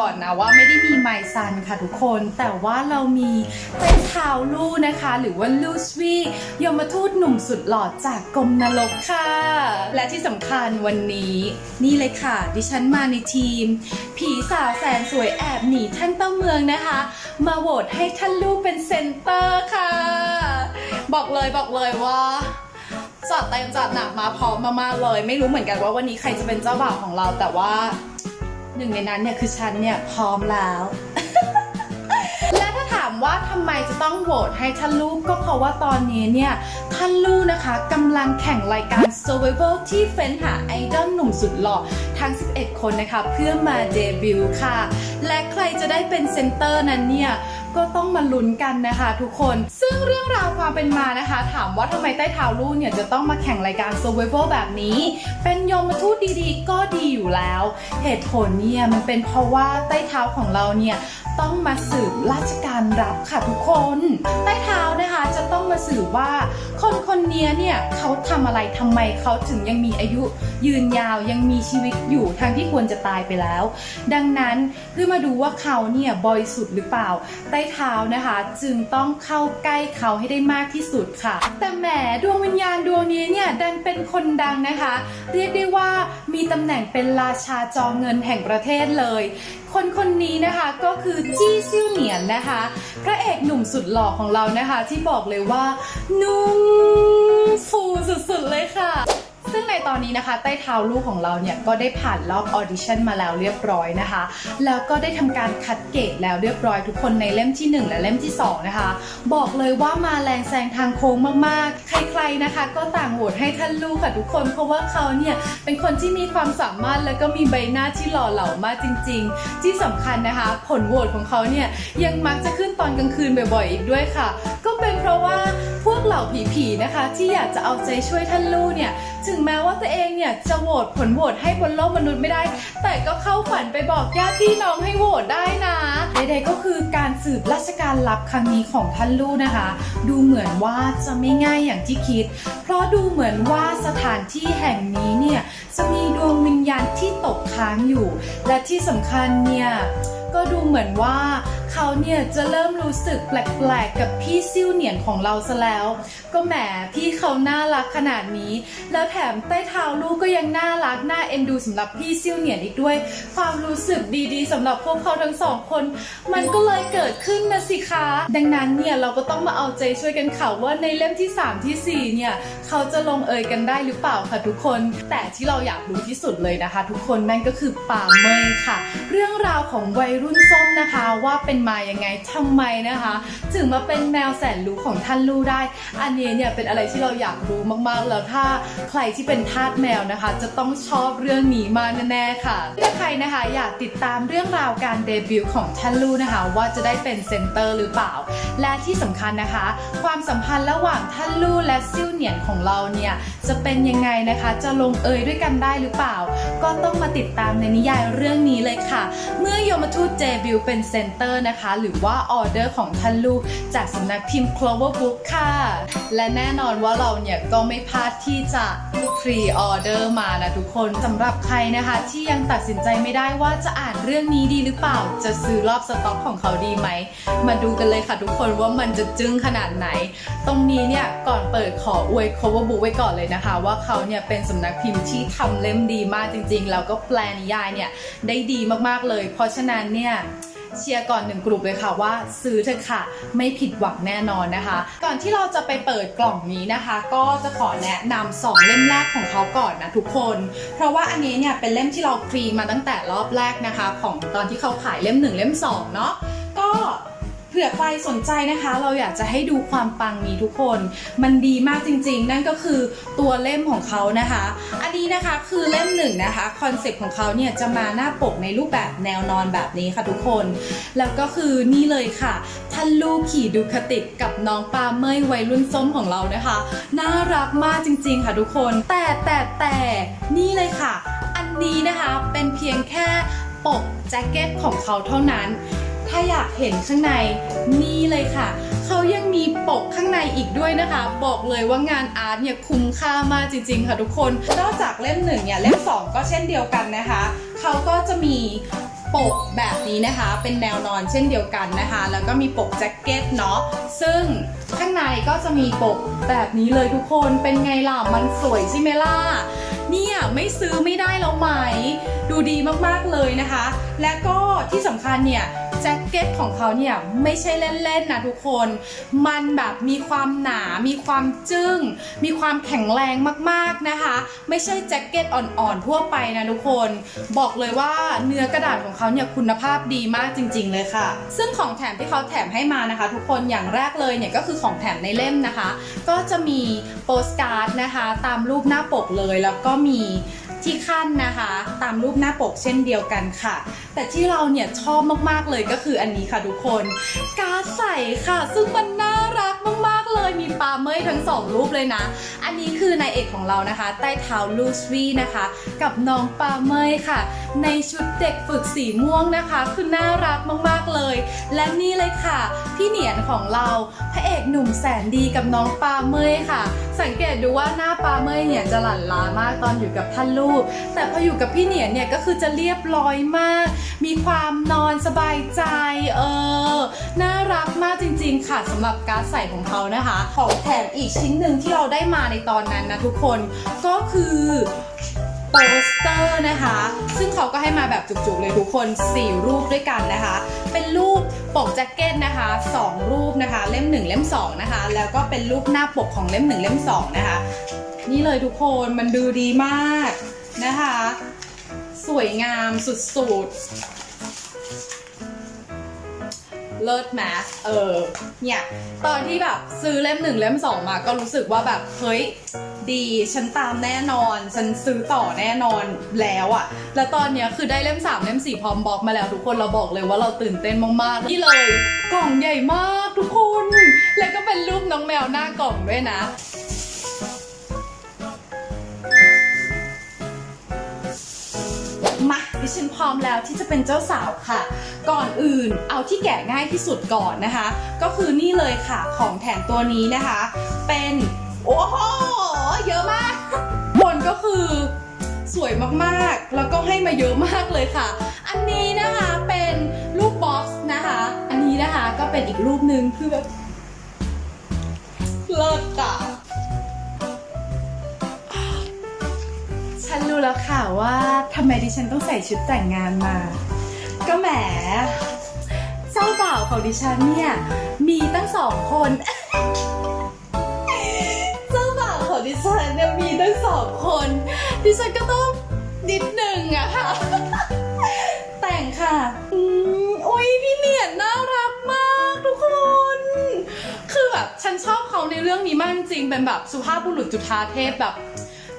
ก่อนนะว่าไม่ได้มีไมซันค่ะทุกคน แต่ว่าเรามีเต้นเท้าลู่นะคะ หรือว่าลูสวียมทูตหนุ่มสุดหล่อจากกรมนรกค่ะ และที่สำคัญวันนี้ นี่เลยค่ะ ดิฉันมาในทีม ผีสาวแสนสวยแอบหนีท่านเต้าเมืองนะคะ มาโหวตให้ท่านลูกเป็นเซนเตอร์ค่ะ บอกเลยบอกเลยว่าจัดเต็มจัดหนักมาพร้อมมากๆเลย ไม่รู้เหมือนกันว่าวันนี้ใครจะเป็นเจ้าบ่าวของเราแต่ว่า หนึ่งในนั้นเนี่ยคือฉันเนี่ยพร้อมแล้ว และถ้าถามว่าทำไมจะต้องโหวตให้ท่านลูกก็เพราะว่าตอนนี้เนี่ยท่านลูกนะคะกำลังแข่งรายการ Survival ที่เฟ้นหาไอดอลหนุ่มสุดหล่อทั้ง 11 คนนะคะ เพื่อมาเดบิวต์ค่ะ และใครจะได้เป็นเซนเตอร์นั้นเนี่ย ก็ต้องมาลุ้นกันนะคะ ทุกคน ซึ่งเรื่องราวความเป็นมานะคะ ถามว่าทำไมใต้เท้าลูกเนี่ยจะต้องมาแข่งรายการ Survival แบบนี้ เป็นยมทูตดีๆ ก็ดีอยู่แล้ว เหตุผลเนี่ยมันเป็นเพราะว่าใต้เท้าของเราเนี่ยต้องมาสืบราชการรับค่ะทุกคน ใต้เท้านะคะจะต้องมาสืบว่าคนคนนี้เนี่ยเขาทำอะไรทำไมเขาถึงยังมีอายุยืนยาวยังมีชีวิตอยู่ทั้งที่ควรจะตายไปแล้ว ดังนั้นเพื่อมาดูว่าเขาเนี่ยบริสุทธิ์หรือเปล่าใต้เท้านะคะ จึงต้องเข้าใกล้เขาให้ได้มากที่สุดค่ะ แต่แหมดวงวิญญาณดวงนี้เนี่ยดันเป็นคนดังนะคะ เรียกได้ว่ามีตำแหน่งเป็นราชาจอเงินแห่งประเทศเลย คนคนนี้นะคะก็คือจี้ซิ่วเหนียนนะคะ พระเอกหนุ่มสุดหล่อของเรานะคะ ที่บอกเลยว่านุ่มฟูสุดๆเลยค่ะ ซึ่งในตอนนี้นะคะใต้เท้าลูกของเราเนี่ยก็ได้ผ่านรอบออดิชั่นมาแล้วเรียบร้อยนะคะ แล้วก็ได้ทำการคัดเกรดแล้วเรียบร้อยทุกคนในเล่มที่ 1 และเล่มที่ 2 นะคะ บอกเลยว่ามาแรงแซงทางโค้งมากๆ ใครๆนะคะ ก็ต่างโหวตให้ท่านลูกค่ะทุกคน เพราะว่าเขาเนี่ยเป็นคนที่มีความสามารถแล้วก็มีใบหน้าที่หล่อเหลามากจริง ๆ ที่สำคัญนะคะ ผลโหวตของเขาเนี่ยยังมักจะขึ้นตอนกลางคืนบ่อยๆอีกด้วยค่ะก็เป็นเพราะว่าพวกเหล่าผีๆนะคะ ที่อยากจะเอาใจช่วยท่านลูกเนี่ยถึงแม้ว่าตัวเองเนี่ยจะโหวตผลโหวตให้บนโลกมนุษย์ไม่ได้ แต่ก็เข้าฝันไปบอกญาติพี่น้องให้โหวตได้นะใดๆก็คือการสืบราชการลับครั้งนี้ของท่านลูกนะคะ ดูเหมือนว่าจะไม่ง่ายอย่างที่คิด เพราะดูเหมือนว่าสถานที่แห่งนี้เนี่ยจะมีดวงวิญญาณที่ตกค้างอยู่ และที่สำคัญเนี่ยก็ดูเหมือนว่า เขาเนี่ยจะเริ่มรู้สึกแปลกๆกับพี่ซิ่วเหนียนของเราซะแล้ว ก็แหมพี่เขาน่ารักขนาดนี้ แล้วแถมใต้เท้าลูกก็ยังน่ารักน่าเอ็นดูสำหรับพี่ซิ่วเหนียนอีกด้วย ความรู้สึกดีๆสำหรับพวกเขาทั้งสองคน มันก็เลยเกิดขึ้นนะสิคะ ดังนั้นเนี่ยเราก็ต้องมาเอาใจช่วยกันค่ะว่าในเล่มที่ 3 ที่ 4 เนี่ยเขาจะลงเอยกันได้หรือเปล่าค่ะทุกคน แต่ที่เราอยากรู้ที่สุดเลยนะคะ ทุกคนนั่นก็คือป่าเมยค่ะ เรื่องราวของวัยรุ่นส้มนะคะว่าเป็นมายังไงทำไมนะคะ ถึงมาเป็นแมวแสนรู้ของท่านลูกได้ อันนี้เนี่ยเป็นอะไรที่เราอยากรู้มากๆ แล้วถ้าใครที่เป็นทาสแมวนะคะ จะต้องชอบเรื่องนี้มากแน่ๆค่ะถ้าใครนะคะอยากติดตามเรื่องราวการเดบิวต์ของท่านลูกนะคะ ว่าจะได้เป็นเซนเตอร์หรือเปล่า และที่สำคัญนะคะ ความสัมพันธ์ระหว่างท่านลูกและซิ่วเหนียนของเราเนี่ยจะเป็นยังไงนะคะ จะลงเอยด้วยกันได้หรือเปล่า ก็ต้องมาติดตามในนิยายเรื่องนี้เลยค่ะ เมื่อยมทูตเจบิวเป็นเซนเตอร์นะนะคะ หรือว่าออเดอร์ของท่านลูกจากสำนักพิมพ์ Clover Book ค่ะ และแน่นอนว่าเราเนี่ยก็ไม่พลาดที่จะพรีออเดอร์มานะทุกคนสำหรับใครนะคะ ที่ยังตัดสินใจไม่ได้ว่าจะอ่านเรื่องนี้ดีหรือเปล่า จะซื้อรอบสต็อกของเขาดีไหม มาดูกันเลยค่ะทุกคนว่ามันจะจึ้งขนาดไหน ตรงนี้เนี่ยก่อนเปิดขออวย cover book ไว้ก่อนเลยนะคะ ว่าเขาเนี่ยเป็นสำนักพิมพ์ที่ทำเล่มดีมากจริงๆ แล้วก็แปลนิยายเนี่ยได้ดีมากๆเลย เพราะฉะนั้นเนี่ย เชียร์ก่อนหนึ่งกลุ่มเลยค่ะว่าซื้อเถอะค่ะไม่ผิดหวังแน่นอนนะคะ ก่อนที่เราจะไปเปิดกล่องนี้นะคะ ก็จะขอแนะนำสองเล่มแรกของเขาก่อนนะทุกคน เพราะว่าอันนี้เนี่ยเป็นเล่มที่เราฟรีมาตั้งแต่รอบแรกนะคะ ของตอนที่เขาขายเล่มหนึ่งเล่มสองเนาะ เผื่อใครสนใจนะคะ เราอยากจะให้ดูความปังนี้ทุกคน มันดีมากจริงๆ นั่นก็คือตัวเล่มของเขานะคะ อันนี้นะคะคือเล่มหนึ่งนะคะคอนเซ็ปต์ของเขาเนี่ยจะมาหน้าปกในรูปแบบแนวนอนแบบนี้ค่ะทุกคน แล้วก็คือนี่เลยค่ะท่านลูกขี่ดูคติกกับน้องปลาเมยวัยรุ่นส้มของเรานะคะ น่ารักมากจริง ๆ ค่ะทุกคน แต่แต่แต่นี่เลยค่ะ อันนี้นะคะเป็นเพียงแค่ปกแจ็คเก็ตของเขาเท่านั้น ถ้าอยากเห็นข้างในนี่เลยค่ะ เขายังมีปกข้างในอีกด้วยนะคะ บอกเลยว่างานอาร์ตเนี่ยคุ้มค่ามากจริง ๆ ค่ะทุกคน นอกจากเล่มหนึ่งเนี่ยเล่มสองก็เช่นเดียวกันนะคะ เขาก็จะมีปกแบบนี้นะคะ เป็นแนวนอนเช่นเดียวกันนะคะ แล้วก็มีปกแจ็คเก็ตเนาะ ซึ่งข้างในก็จะมีปกแบบนี้เลยทุกคน เป็นไงล่ะ มันสวยใช่ไหมล่ะ เนี่ยไม่ซื้อไม่ได้แล้วไหม ดูดีมากๆเลยนะคะ และก็ที่สำคัญเนี่ย แจ็คเก็ตของเขาเนี่ยไม่ใช่เล่นๆนะทุกคน มันแบบมีความหนา มีความจึ้ง มีความแข็งแรงมากๆนะคะ ไม่ใช่แจ็คเก็ตอ่อนๆทั่วไปนะทุกคน บอกเลยว่าเนื้อกระดาษของเขาเนี่ยคุณภาพดีมากจริง ๆ เลยค่ะ ซึ่งของแถมที่เขาแถมให้มานะคะ ทุกคนอย่างแรกเลยเนี่ยก็คือของแถมในเล่มนะคะ ก็จะมีโปสการ์ดนะคะ ตามรูปหน้าปกเลยแล้วก็มี ที่ขั้นนะคะ ตามรูปหน้าปกเช่นเดียวกันค่ะ แต่ที่เราเนี่ยชอบมากๆเลยก็คืออันนี้ค่ะทุกคนกาใสค่ะ ซึ่งมันน่ารักมากๆเลยมีปลาเมยทั้งสองรูปเลยนะ อันนี้คือนายเอกของเรานะคะ ใต้เท้าลูสวีนะคะ กับน้องปลาเมยค่ะ ในชุดเด็กฝึกสีม่วงนะคะ คือน่ารักมากๆเลย และนี่เลยค่ะ พี่เหนียนของเราพระเอกหนุ่มแสนดีกับน้องปลาเมยค่ะ สังเกตดูว่าหน้าปลาเมยเนี่ยจะหลั่นล้ามากตอนอยู่กับท่านลูก แต่พออยู่กับพี่เหนียนเนี่ยก็คือจะเรียบร้อยมาก มีความนอนสบายใจเออน่ารักมากจริง ๆ ค่ะสำหรับการใส่ของเขานะคะ ของแถมอีกชิ้นหนึ่งที่เราได้มาในตอนนั้นนะทุกคนก็คือ โปสเตอร์นะคะ ซึ่งเขาก็ให้มาแบบจุกๆเลยทุกคน 4 รูปด้วยกันนะคะ เป็นรูปปกแจ็คเก็ตนะคะ 2 รูปนะคะ เล่ม 1 เล่ม 2 นะคะ แล้วก็เป็นรูปหน้าปกของเล่ม 1 เล่ม 2 นะคะ นี่เลยทุกคนมันดูดีมากนะคะ สวยงามสุดๆ เลิศแมสเออ เนี่ย ตอนที่แบบซื้อเล่มหนึ่งเล่มสองมาก็รู้สึกว่าแบบเฮ้ยดีฉันตามแน่นอน ฉันซื้อต่อแน่นอนแล้วอะแล้วตอนเนี้ยคือได้เล่ม 3 เล่ม 4 พร้อมบล็อกมาแล้วทุกคนเราบอกเลยว่าเราตื่นเต้นมากๆนี่เลยกล่องใหญ่มากทุกคน แล้วก็เป็นรูปน้องแมวหน้ากล่องด้วยนะ ฉันพร้อมแล้วที่จะเป็นเจ้าสาวค่ะ ก่อนอื่นเอาที่แกะง่ายที่สุดก่อนนะคะ ก็คือนี่เลยค่ะของแถมตัวนี้นะคะ เป็นโอ้โหเยอะมากบนก็คือสวยมากๆ แล้วก็ให้มาเยอะมากเลยค่ะ อันนี้นะคะเป็นรูปบ็อกซ์นะคะ อันนี้นะคะก็เป็นอีกรูปหนึ่งคือแบบเลิศอะ ฉันรู้แล้วค่ะว่าทำไมดิฉันต้องใส่ชุดแต่งงานมา ก็แหมเจ้าบ่าวของดิฉันเนี่ยมีตั้งสองคน เจ้าบ่าวของดิฉันเนี่ยมีตั้งสองคน ดิฉันก็ต้องนิดหนึ่งอะค่ะ แต่งค่ะอืมโอ้ยพี่เหนียนน่ารักมากทุกคน คือแบบฉันชอบเขาในเรื่องนี้มากจริงเป็นแบบสุภาพบุรุษจุฑาเทพแบบ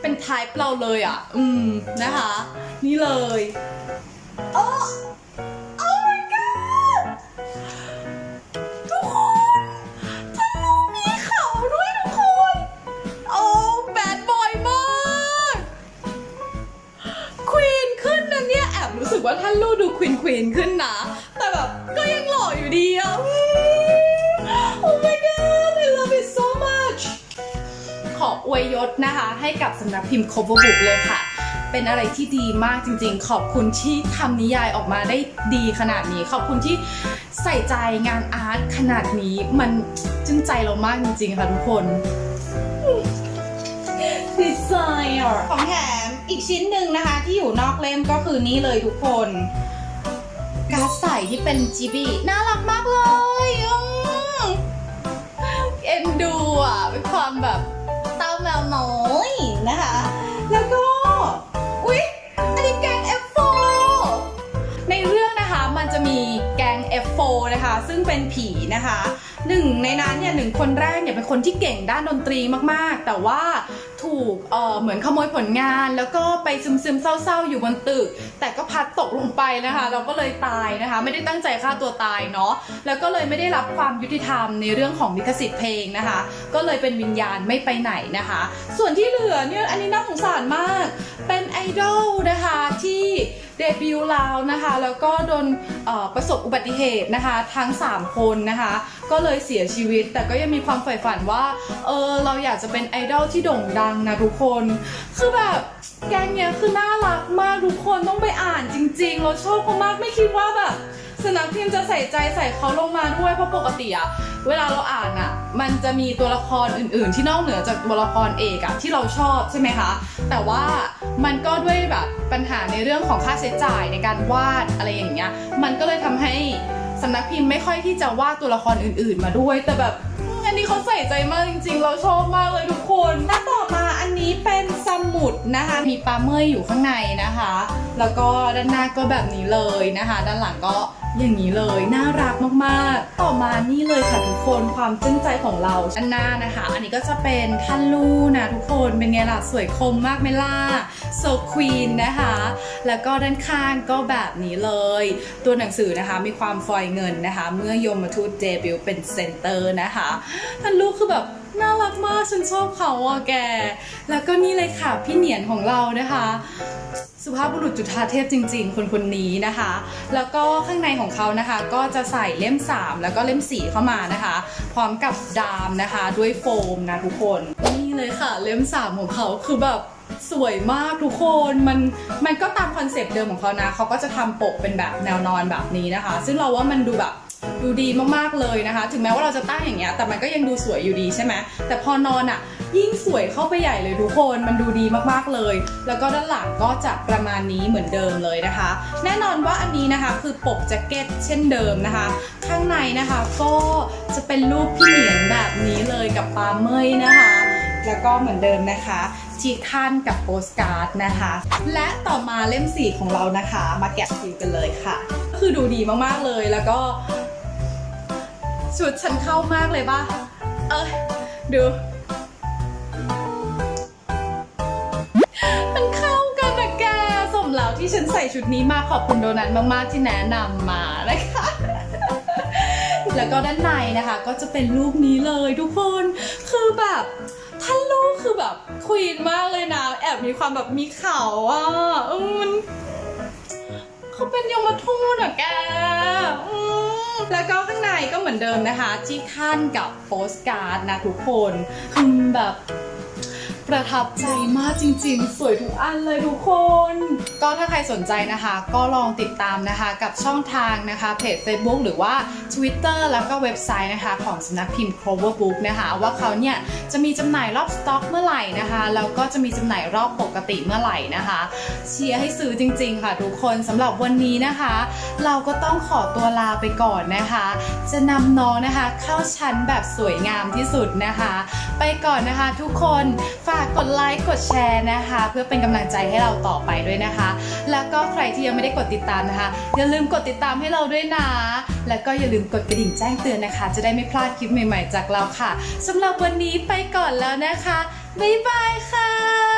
เป็นไทป์เราเลยอะ อืม นะคะ นี่เลยโอ้ oh my god ทุกคนท่านลูกมีเขาด้วยทุกคน โอ้แบดบอยมากควีนขึ้นนะเนี่ย แอบรู้สึกว่าท่านลูกดูควีนควีนขึ้น ให้กับสำนักพิมพ์ Cover Book เลยค่ะ เป็นอะไรที่ดีมากจริงๆ ขอบคุณที่ทำนิยายออกมาได้ดีขนาดนี้ ขอบคุณที่ใส่ใจงานอาร์ตขนาดนี้ มันจึ้งใจเรามากจริงๆ ค่ะทุกคนดีไซน์ของแถมอีกชิ้นหนึ่งนะคะ ที่อยู่นอกเล่มก็คือนี่เลยทุกคนการดใส่ที่เป็นจีบีน่ารักมากเลยอืมเอ็นดูอะเป็นความแบบเต้าแมวน้อย นะคะ แล้วก็ อุ๊ย อันนี้แกง F4 ในเรื่องนะคะมันจะมีแกง F4 นะคะ ซึ่งเป็นผีนะคะหนึ่งในนั้นเนี่ยหนึ่งคนแรกเนี่ยเป็นคนที่เก่งด้านดนตรีมากๆ แต่ว่า ถูกเอ่อเหมือนขโมยผลงาน แล้วก็ไปซึมๆเศร้าๆ อยู่บนตึก แต่ก็พัดตกลงไปนะคะ เราก็เลยตายนะคะ ไม่ได้ตั้งใจฆ่าตัวตายเนาะแล้วก็เลยไม่ได้รับความยุติธรรมในเรื่องของลิขสิทธิ์เพลงนะคะ ก็เลยเป็นวิญญาณไม่ไปไหนนะคะ ส่วนที่เหลือเนี่ยอันนี้น่าสงสารมากเป็นไอดอลนะคะที่ เดบิวต์แล้วนะคะ แล้วก็โดนประสบอุบัติเหตุนะคะ ทั้ง 3 คนนะคะ ก็เลยเสียชีวิต แต่ก็ยังมีความใฝ่ฝันว่าเออเราอยากจะเป็นไอดอลที่โด่งดังงนะทุกคน คือแบบแกงเนี้ยคือน่ารักมากทุกคนต้องไปอ่านจริงๆ เราชอบเขามากไม่คิดว่าแบบ สนักพิมพ์จะใส่ใจใส่เขาลงมาด้วยเพราะปกติอะเวลาเราอ่านอะมันจะมีตัวละครอื่น ๆ ที่นอกเหนือจากตัวละครเอกอะที่เราชอบใช่ไหมคะ แต่ว่ามันก็ด้วยแบบปัญหาในเรื่องของค่าใช้จ่ายในการวาดอะไรอย่างเงี้ย มันก็เลยทำให้สำนักพิมพ์ไม่ค่อยที่จะวาดตัวละครอื่น ๆ มาด้วย แต่แบบอันนี้เขาใส่ใจมากจริง ๆ เราชอบมากเลยทุกคนและต่อมาอันนี้เป็นสมุดนะคะ มีปลาเมยอยู่ข้างในนะคะ แล้วก็ด้านหน้าก็แบบนี้เลยนะคะ ด้านหลังก็ อย่างนี้เลย น่ารักมากๆ ต่อมานี่เลยค่ะทุกคนความจึ้งใจของเราอันหน้านะคะ อันนี้ก็จะเป็นท่านลู่นะทุกคนเป็นไงล่ะ สวยคมมากไหมล่ะโซควีนนะคะ แล้วก็ด้านข้างก็แบบนี้เลย ตัวหนังสือนะคะมีความฟอยเงินนะคะ เมื่อยมทูตเดบิวเป็นเซนเตอร์นะคะท่านลูกคือแบบ น่ารักมากฉันชอบเขาอะแก แล้วก็นี่เลยค่ะพี่เหนียนของเรานะคะ สุภาพบุรุษจุฑาเทพจริง ๆ คนคนนี้นะคะ แล้วก็ข้างในของเขานะคะ ก็จะใส่เล่ม 3 แล้วก็เล่ม 4 เข้ามานะคะ พร้อมกับดามนะคะด้วยโฟมนะทุกคน นี่เลยค่ะ เล่ม 3 ของเขาคือแบบสวยมากทุกคนมันมันก็ตามคอนเซปต์เดิมของเขานะเขาก็จะทำปกเป็นแบบแนวนอนแบบนี้นะคะ ซึ่งเราว่ามันดูแบบ ดูดีมากๆเลยนะคะ ถึงแม้ว่าเราจะตั้งอย่างเงี้ย แต่มันก็ยังดูสวยอยู่ดีใช่ไหมแต่พอนอนอะ ยิ่งสวยเข้าไปใหญ่เลยทุกคน มันดูดีมากๆเลย แล้วก็ด้านหลังก็จะประมาณนี้เหมือนเดิมเลยนะคะ แน่นอนว่าอันนี้นะคะคือปกแจ็คเก็ตเช่นเดิมนะคะ ข้างในนะคะก็จะเป็นรูปพี่เหนียนแบบนี้เลยกับปลาเมยนะคะ แล้วก็เหมือนเดิมนะคะจีคันกับโปสการ์ดนะคะ และต่อมาเล่มสีของเรานะคะ มาแกะสีกันเลยค่ะ คือดูดีมากๆเลยแล้วก็ ชุดฉันเข้ามากเลยป่ะ เอ้ยดู มันเข้ากันนะแก สมแล้วที่ฉันใส่ชุดนี้มาขอบคุณโดนัทมากๆที่แนะนำมานะคะ แล้วก็ด้านในนะคะ ก็จะเป็นรูปนี้เลยทุกคน คือแบบท่านลูกคือแบบควีนมากเลยนะ แอบมีความแบบมีเขาอะมันเขาเป็นยมทูตอะแกอืม แล้วก็ข้างในก็เหมือนเดิมนะคะ ที่ขั้นกับโปสการ์ดนะทุกคนคือแบบ ประทับใจมากจริงๆ สวยทุกอันเลยทุกคน ก็ถ้าใครสนใจนะคะ ก็ลองติดตามนะคะกับช่องทางนะคะเพจ Facebook หรือว่า Twitter แล้วก็เว็บไซต์นะคะของสำนักพิมพ์ Clover Book นะคะ ว่าเขาเนี่ยจะมีจำหน่ายรอบสต็อกเมื่อไหร่นะคะแล้วก็จะมีจำหน่ายรอบปกติเมื่อไหร่นะคะ เชียร์ให้ซื้อจริง ๆ ค่ะทุกคนสำหรับวันนี้นะคะ เราก็ต้องขอตัวลาไปก่อนนะคะ จะนำน้องนะคะเข้าชั้นแบบสวยงามที่สุดนะคะ ไปก่อนนะคะทุกคนฝากากกดไลค์กดแชร์นะคะ เพื่อเป็นกำลังใจให้เราต่อไปด้วยนะคะ แล้วก็ใครที่ยังไม่ได้กดติดตามนะคะ อย่าลืมกดติดตามให้เราด้วยนะ แล้วก็อย่าลืมกดกระดิ่งแจ้งเตือนนะคะ จะได้ไม่พลาดคลิปใหม่ ๆ จากเราค่ะสำหรับวันนี้ไปก่อนแล้วนะคะบ๊ายบายค่ะ